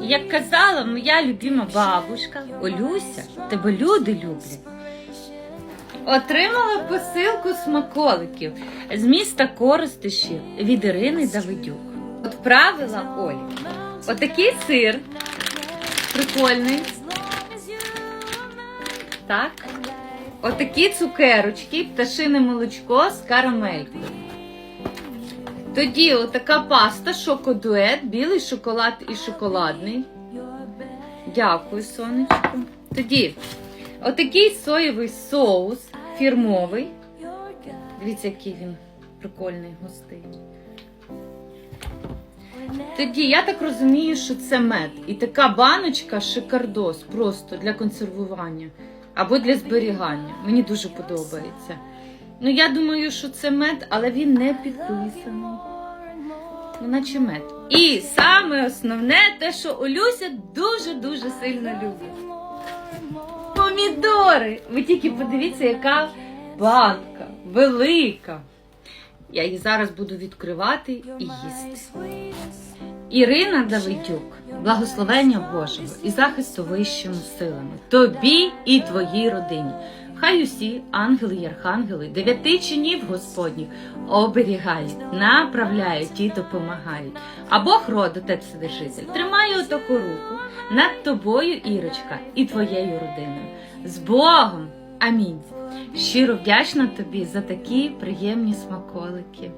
Як казала моя любима бабушка Олюся, тебе люди люблять. Отримала посилку смаколиків з міста Коростишів від Ірини Давидюк. Отправила Олі. Отакий сир. Прикольний. Так. Отакі цукерочки, пташине молочко з карамелькою. Тоді отака паста, шокодует, білий шоколад і шоколадний. Дякую, сонечко. Тоді отакий соєвий соус фірмовий. Дивіться, який він прикольний, густий. Тоді я так розумію, що це мед. І така баночка шикардос просто для консервування або для зберігання. Мені дуже подобається. Ну, я думаю, що це мед, але він не підписаний. Ну, наче мед. І саме основне те, що Олюся дуже-дуже сильно любить. Помідори! Ви тільки подивіться, яка банка велика. Я її зараз буду відкривати і їсти. Ірина Давидюк, благословення Божого і захисту вищими силами, тобі і твоїй родині. Хай усі ангели й архангели, дев'яти чинів Господніх оберігають, направляють і допомагають. А Бог роду, Вседержитель, тримає отаку руку над тобою, Ірочка, і твоєю родиною. З Богом! Амінь. Щиро вдячна тобі за такі приємні смаколики.